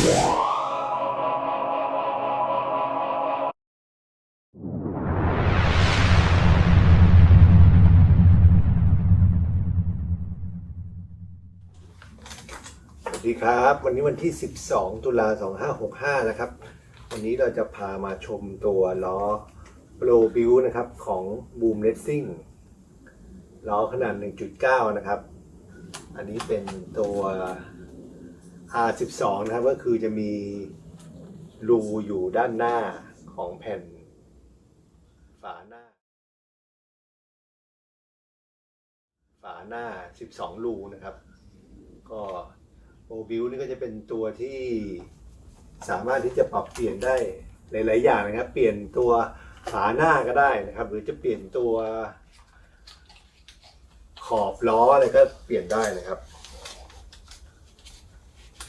สวัสดีครับวันนี้วันที่ 12 ตุลา 2565 นะครับ วันนี้เราจะพามาชมตัวล้อ Pro Build นะครับของ Boom Racing ล้อขนาด 1.9 นะครับ อันนี้เป็นตัว R12 นะครับก็คือจะมีรูอยู่ด้านหน้าของแผ่นฝาหน้า ฝาหน้า 12 รูนะครับ ก็โมบิลนี่ก็จะเป็นตัวที่สามารถที่จะปรับเปลี่ยนได้หลาย ๆ อย่างนะครับ เปลี่ยนตัวฝาหน้าก็ได้นะครับ หรือจะเปลี่ยนตัวขอบล้ออะไรก็เปลี่ยนได้นะครับ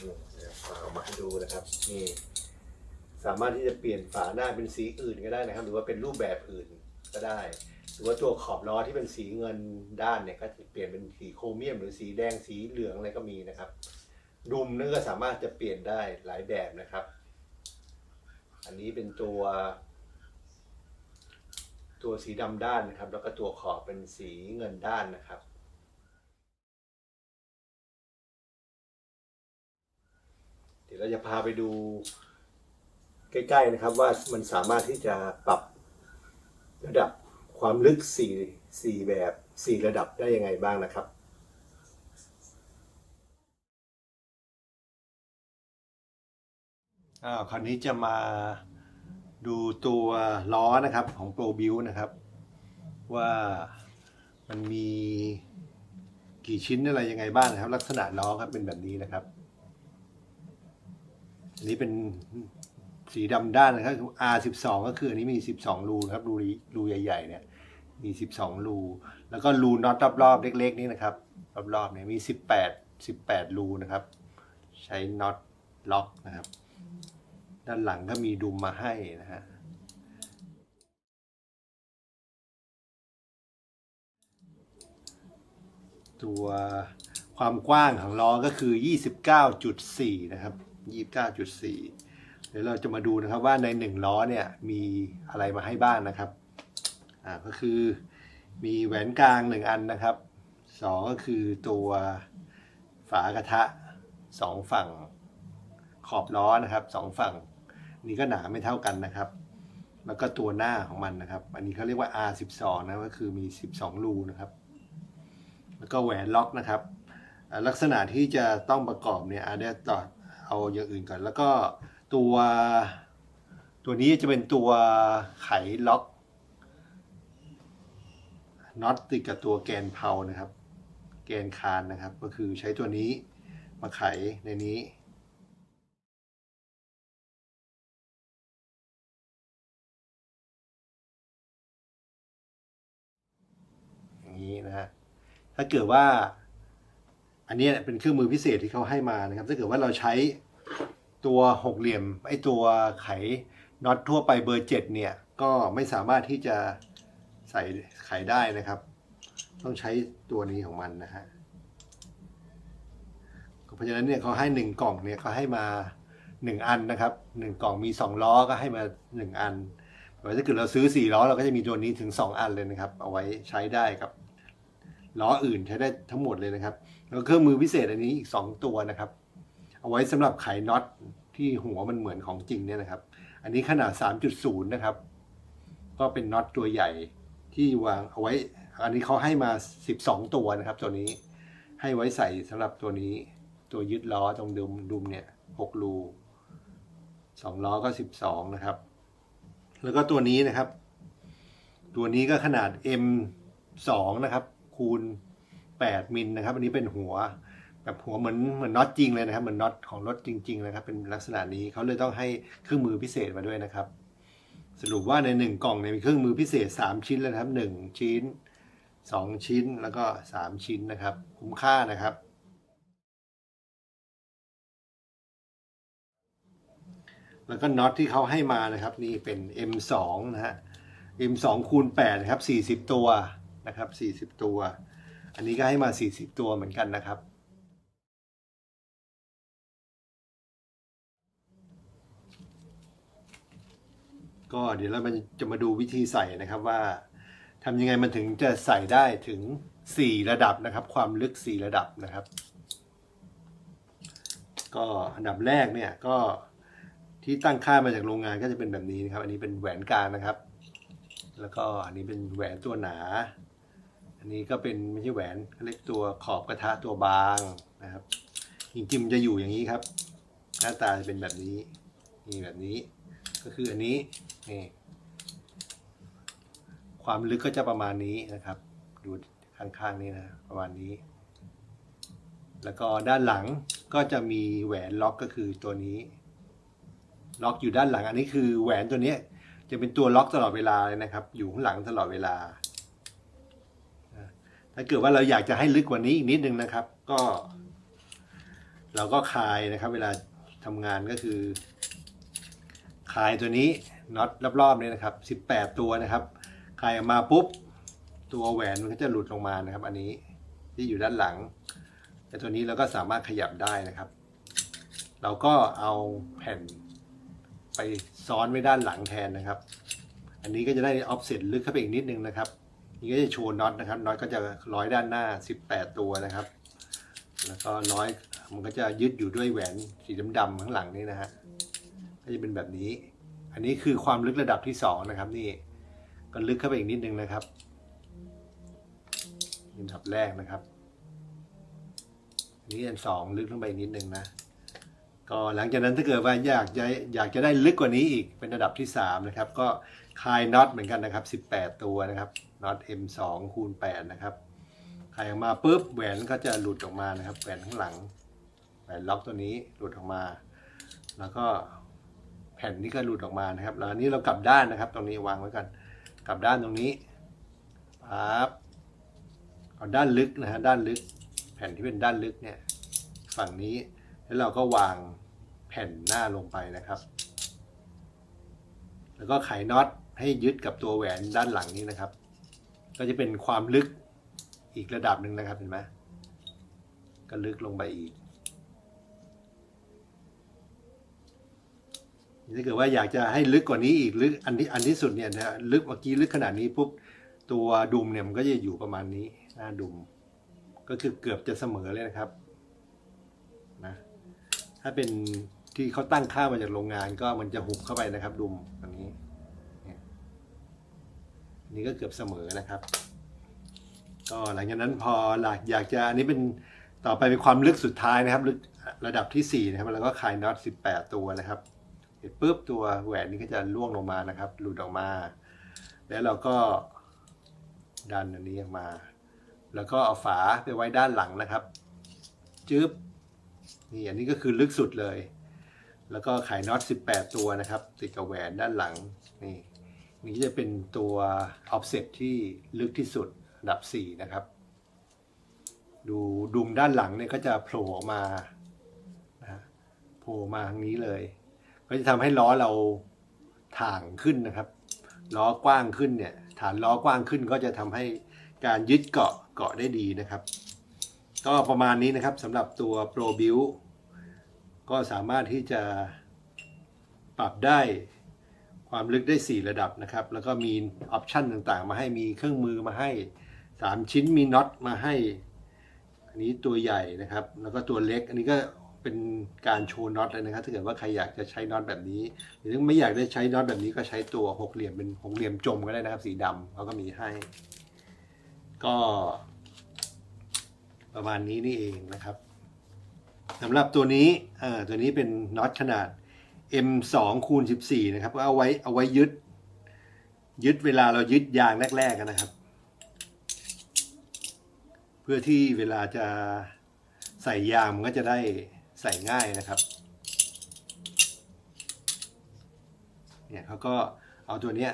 นี่นะครับเอามาให้ ดูนะครับนี่สามารถที่จะเปลี่ยนฝาหน้าเป็นสีอื่นก็ได้นะครับ หรือว่าเป็นรูปแบบอื่นก็ได้ หรือว่าตัวขอบล้อที่เป็นสีเงินด้านเนี่ยก็จะเปลี่ยนเป็นสีโครเมียม หรือสีแดงสีเหลืองอะไรก็มีนะครับ ดุมนั่นก็สามารถจะเปลี่ยนได้หลายแบบนะครับ อันนี้เป็นตัว ตัวสีดำด้านนะครับ แล้วก็ตัวขอบเป็นสีเงินด้านนะครับ ดี๋ยวเราจะพาไปดูใกล้ๆนะครับว่ามันสามารถที่จะปรับระดับความลึกสี่แบบสี่ระดับได้ยังไงบ้างนะครับอ่าคราวนี้จะมาดูตัวล้อนะครับของ Pro Build นะครับ ว่ามันมีกี่ชิ้นอะไรยังไงบ้างนะครับ ลักษณะล้อครับเป็นแบบนี้นะครับ อันนี้เป็นสีดำด้านนะครับ R12 ก็คืออันนี้มี 12 รูนะครับ รูรูใหญ่ ๆ เนี่ย มี 12 รู แล้วก็รูน็อตรอบๆเล็ก ๆ นี่นะครับ รอบๆเนี่ยมี 18 18 รูนะครับ ใช้น็อตล็อกนะครับ ด้านหลังก็มีดุมมาให้นะฮะตัวความกว้างของล้อก็คือ 29.4 นะครับ 29.4 เดี๋ยวเราจะมาดูนะครับว่าในหนึ่งล้อเนี่ยมีอะไรมาให้บ้างนะครับอ่าก็คือมีแหวนกลางหนึ่งอันนะครับสองก็คือตัวฝากระทะสองฝั่งขอบล้อนะครับสองฝั่งนี่ก็หนาไม่เท่ากันนะครับ แล้วก็ตัวหน้าของมันนะครับ อันนี้เขาเรียกว่า R12 นะก็คือมี 12 รูนะครับ แล้วก็แหวนล็อกนะครับลักษณะที่จะต้องประกอบเนี่ยอาเดี๋ยวต่อ เอาอย่างอื่นก่อน แล้วก็ตัวตัวนี้จะเป็นตัวไขล็อกน็อตติดกับตัวแกนเพานะครับ แกนคานนะครับ ก็คือใช้ตัวนี้มาไขในนี้นี้นะฮะถ้าเกิดว่า อันนี้เป็นเครื่องมือพิเศษที่เขาให้มานะครับ ถ้าเกิดว่าเราใช้ตัวหกเหลี่ยมไอ้ตัวไขน็อตทั่วไปเบอร์เจ็ดเนี่ยก็ไม่สามารถที่จะใส่ไขได้นะครับ ต้องใช้ตัวนี้ของมันนะฮะเพราะฉะนั้นเนี่ยเขาให้หนึ่งกล่องเนี่ยเขาให้มาหนึ่งอันนะครับหนึ่งกล่องมีสองล้อก็ให้มาหนึ่งอันแต่ถ้าเกิดเราซื้อสี่ล้อเราก็จะมีตัวนี้ถึง2อันเลยนะครับ เอาไว้ใช้ได้กับ ล้ออื่นใช้ได้ทั้งหมดเลยนะครับ แล้วเครื่องมือพิเศษอันนี้อีก 2 ตัวนะครับ เอาไว้สำหรับไขน็อตที่หัวมันเหมือนของจริงเนี่ยนะครับ อันนี้ขนาด 3.0 นะครับ ก็เป็นน็อตตัวใหญ่ที่วางเอาไว้ อันนี้เขาให้มา 12 ตัวนะครับ ตัวนี้ให้ไว้ใส่สำหรับตัวนี้ ตัวยึดล้อตรงดุมดุมเนี่ย6รูสองล้อก็12นะครับ แล้วก็ตัวนี้นะครับ ตัวนี้ก็ขนาด M2 นะครับ คูณ 8 มิลนะครับ อันนี้เป็นหัวแบบหัวเหมือนเหมือนน็อตจริงเลยนะครับ เหมือนน็อตของรถจริง ๆ นะครับ เป็นลักษณะนี้เขาเลยต้องให้เครื่องมือพิเศษมาด้วยนะครับ สรุปว่าในหนึ่งกล่องเนี่ยมีเครื่องมือพิเศษ 3 ชิ้นเลยนะครับ 1 ชิ้น 2 ชิ้นแล้วก็ 3 ชิ้นนะครับ คุ้มค่านะครับแล้วก็น็อตที่เขาให้มานะครับ นี่เป็น M2 นะฮะ M2 คูณ8นะครับ 40 ตัว นะครับ 40 ตัว อันนี้ก็ให้มา 40 ตัวเหมือนกันนะครับ ก็เดี๋ยวเราจะมาดูวิธีใส่นะครับว่าทำยังไงมันถึงจะใส่ได้ถึง 4 ระดับนะครับ ความลึก 4 ระดับนะครับ ก็อันดับแรกเนี่ยก็ที่ตั้งค่ามาจากโรงงานก็จะเป็นแบบนี้นะครับ อันนี้เป็นแหวนกลางนะครับ แล้วก็อันนี้เป็นแหวนตัวหนา อันนี้ก็เป็นไม่ใช่แหวนเขาเรียกตัวขอบกระทะตัวบางนะครับจริงๆมันจะอยู่อย่างนี้ครับ หน้าตาจะเป็นแบบนี้นี่แบบนี้ ก็คืออันนี้นี่ความลึกก็จะประมาณนี้นะครับ ดูข้างๆนี่นะประมาณนี้ แล้วก็ด้านหลังก็จะมีแหวนล็อกก็คือตัวนี้ ล็อกอยู่ด้านหลังอันนี้คือแหวนตัวนี้จะเป็นตัวล็อกตลอดเวลาเลยนะครับ อยู่ข้างหลังตลอดเวลา ถ้าเกิดว่าเราอยากจะให้ลึกกว่านี้อีกนิดนึงนะครับ ก็ เราก็คลายนะครับ เวลาทำงานก็คือ คลายตัวนี้น็อตรอบๆเนี่ยนะครับ 18 ตัวนะครับคลายออกมาปุ๊บ ตัวแหวนมันก็จะหลุดลงมานะครับ อันนี้ที่อยู่ด้านหลังแต่ตัวนี้เราก็สามารถขยับได้นะครับ เราก็เอาแผ่นไปซ้อนไว้ด้านหลังแทนนะครับ อันนี้ก็จะได้ออฟเซ็ตลึกเข้าไปอีกนิดนึงนะครับ นี่ก็จะโชว์น็อตนะครับน็อตก็จะร้อยด้านหน้า 18 ตัวนะครับ แล้วก็ร้อยมันก็จะยึดอยู่ด้วยแหวนสีดำๆข้างหลังนี่นะฮะก็จะเป็นแบบนี้ อันนี้คือความลึกระดับที่สองนะครับนี่ก็ลึกเข้าไปอีกนิดนึงนะครับนี่ระดับแรกนะครับอันนี้อันสองลึกลงไปอีกนิดนึงนะก็หลังจากนั้นถ้าเกิดว่าอยากจะอยากจะได้ลึกกว่านี้อีกเป็นระดับที่3นะครับก็ คลายน็อตเหมือนกันนะครับ 18 ตัวนะครับน็อต M2 คูณ8นะครับคลายออกมาปุ๊บแหวนก็จะหลุดออกมานะครับแหวนข้างหลังแหวนล็อกตัวนี้หลุดออกมา แล้วก็แผ่นนี้ก็หลุดออกมานะครับ แล้วอันนี้เรากลับด้านนะครับ ตรงนี้วางไว้กัน กลับด้านตรงนี้ปั๊บเอาด้านลึกนะฮะด้านลึก แผ่นที่เป็นด้านลึกเนี่ยฝั่งนี้แล้วเราก็วางแผ่นหน้าลงไปนะครับ แล้วก็ไขน็อต ให้ยึดกับตัวแหวนด้านหลังนี้นะครับ ก็จะเป็นความลึกอีกระดับหนึ่งนะครับเห็นไหมก็ลึกลงไปอีกถ้าเกิดว่าอยากจะให้ลึกกว่านี้อีกลึกอันที่อันที่สุดเนี่ยนะลึกเมื่อกี้ลึกขนาดนี้ปุ๊บตัวดุมเนี่ยมันก็จะอยู่ประมาณนี้หน้าดุม ก็คือเกือบจะเสมอเลยนะครับนะถ้าเป็นที่เขาตั้งค่ามาจากโรงงานก็มันจะหุบเข้าไปนะครับดุม นี่ก็เกือบเสมอนะครับ ก็หลังจากนั้นพอหลักอยากจะอันนี้เป็นต่อไปเป็นความลึกสุดท้ายนะครับลึกระดับที่สี่นะครับแล้วก็คลายน็อต18 ตัวนะครับเสร็จปุ๊บตัวแหวนนี้ก็จะล่วงลงมานะครับ หลุดออกมา แล้วเราก็ดันอันนี้ออกมา แล้วก็เอาฝาไปไว้ด้านหลังนะครับจึ๊บนี่อันนี้ก็คือลึกสุดเลย แล้วก็ไขน็อต18 ตัวนะครับ ติดกับแหวนด้านหลังนี่ นี่จะเป็นตัว offset ที่ลึกที่สุดอันดับ 4 นะครับ ดูดุมด้านหลังเนี่ยก็จะโผล่ออกมานะโผล่มาทางนี้เลย ก็จะทำให้ล้อเราถ่างขึ้นนะครับ ล้อกว้างขึ้นเนี่ย ฐานล้อกว้างขึ้นก็จะทำให้การยึดเกาะเกาะได้ดีนะครับ ก็ประมาณนี้นะครับสำหรับตัว Pro Build ก็สามารถที่จะปรับได้ ความลึกได้ 4 ระดับนะครับ แล้วก็มีออปชันต่างๆ มาให้มีเครื่องมือมาให้ 3 ชิ้นมีน็อตมาให้ อันนี้ตัวใหญ่นะครับ แล้วก็ตัวเล็ก อันนี้ก็เป็นการโชว์น็อตเลยนะครับ ถ้าเกิดว่าใครอยากจะใช้น็อตแบบนี้ หรือไม่อยากได้ใช้น็อตแบบนี้ก็ใช้ตัวหกเหลี่ยมเป็นหกเหลี่ยมจมก็ได้นะครับ สีดำเขาก็มีให้ ก็ ประมาณนี้นี่เองนะครับสำหรับตัวนี้ อ่า ตัวนี้เป็นน็อตขนาด M2 คูณ14นะครับก็เอาไว้เอาไว้ยึด ยึดเวลาเรายึดยางแรกๆกันนะครับ เพื่อที่เวลาจะใส่ยางมันก็จะได้ใส่ง่ายนะครับเนี่ยเขาก็เอาตัวเนี้ย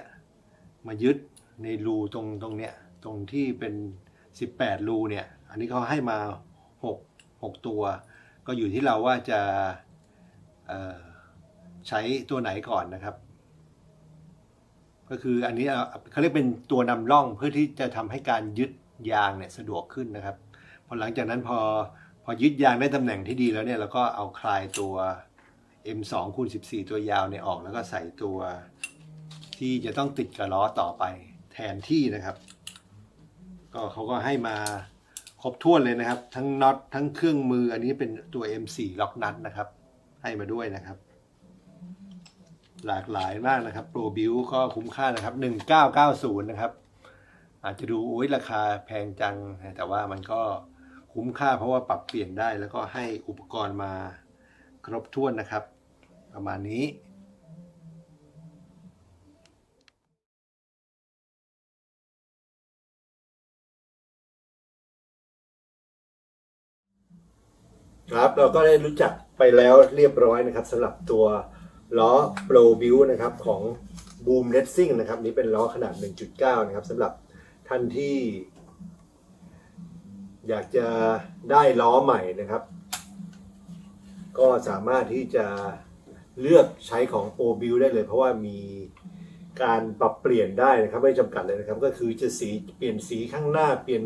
มายึดในรูตรงตรงเนี้ยตรงที่เป็น 18 รูเนี่ย อันนี้เขาให้มา 6 6 ตัว ก็อยู่ที่เราว่าจะเอ่อ ใช้ตัวไหนก่อนนะครับ ก็คืออันนี้เขาเรียกเป็นตัวนำร่องเพื่อที่จะทำให้การยึดยางเนี่ยสะดวกขึ้นนะครับพอหลังจากนั้นพอพอยึดยางได้ตำแหน่งที่ดีแล้วเนี่ยเราก็เอาคลายตัว M2 คูณ14 ตัวยาวเนี่ยออกแล้วก็ใส่ตัวที่จะต้องติดกับล้อต่อไปแทนที่นะครับ ก็เขาก็ให้มาครบถ้วนเลยนะครับ ทั้งน็อตทั้งเครื่องมืออันนี้เป็นตัว M4 ล็อกนัทนะครับ ให้มาด้วยนะครับ หลากหลายมากนะครับโปรบิวก็คุ้มค่านะครับ 1990 นะครับ อาจจะดูโอ้ยราคาแพงจัง แต่ว่ามันก็คุ้มค่าเพราะว่าปรับเปลี่ยนได้แล้วก็ให้อุปกรณ์มาครบถ้วนนะครับ ประมาณนี้ครับเราก็ได้รู้จักไปแล้วเรียบร้อยนะครับสำหรับตัว ล้อ Pro Build นะครับของ Boom Racing นะครับนี้เป็นล้อขนาด 1.9 นะครับสำหรับท่านที่ อยากจะได้ล้อใหม่นะครับ ก็สามารถที่จะเลือกใช้ของ Pro b u i l ได้เลย เพราะว่ามีการปรับเปลี่ยนได้นะครับ ไม่จำกัดเลยนะครับ ก็คือจะสีเปลี่ยนสีข้างหน้าเปลี่ยน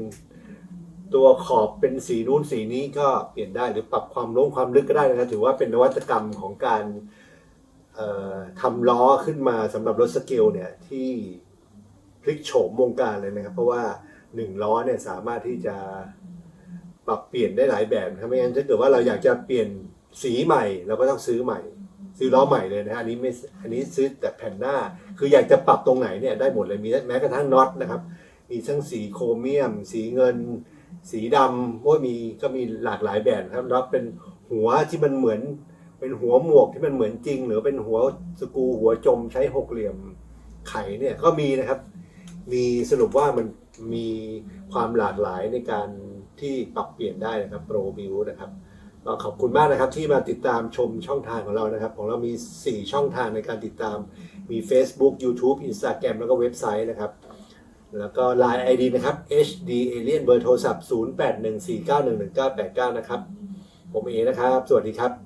ตัวขอบเป็นสีนู้นสีนี้ก็เปลี่ยนได้หรือปรับความโล้งความลึกก็ได้นะครับ ถือว่าเป็นนวัตกรรมของการ ทำล้อขึ้นมาสำหรับรถสเกลเนี่ยที่พลิกโฉมวงการเลยนะครับ เพราะว่าหนึ่งล้อเนี่ยสามารถที่จะปรับเปลี่ยนได้หลายแบบนะครับไม่งั้นถ้าเกิดว่าเราอยากจะเปลี่ยนสีใหม่เราก็ต้องซื้อใหม่ ซื้อล้อใหม่เลยนะฮะอันนี้ไม่อันนี้ซื้อแต่แผ่นหน้า คืออยากจะปรับตรงไหนเนี่ยได้หมดเลยมีแม้กระทั่งน็อตนะครับ มีทั้งสีโครเมียม สีเงิน สีดำว่ามีก็มีหลากหลายแบบครับแล้วเป็นหัวที่มันเหมือน เป็นหัวหมวกที่มันเหมือนจริง หรือเป็นหัวสกูหัวจมใช้หกเหลี่ยมไขเนี่ยก็มีนะครับ มีสรุปว่ามันมีความหลากหลายในการที่ปรับเปลี่ยนได้นะครับโปรบิวนะครับก็ขอบคุณมากนะครับที่มาติดตามชมช่องทางของเรานะครับ ของเรามี 4 ช่องทางในการติดตามมี Facebook YouTube Instagram แล้วก็เว็บไซต์นะครับ แล้วก็ Line ID นะครับ HD Alien เบอร์โทรศัพท์ 0814911989 นะครับ ผมเอนะครับ สวัสดีครับ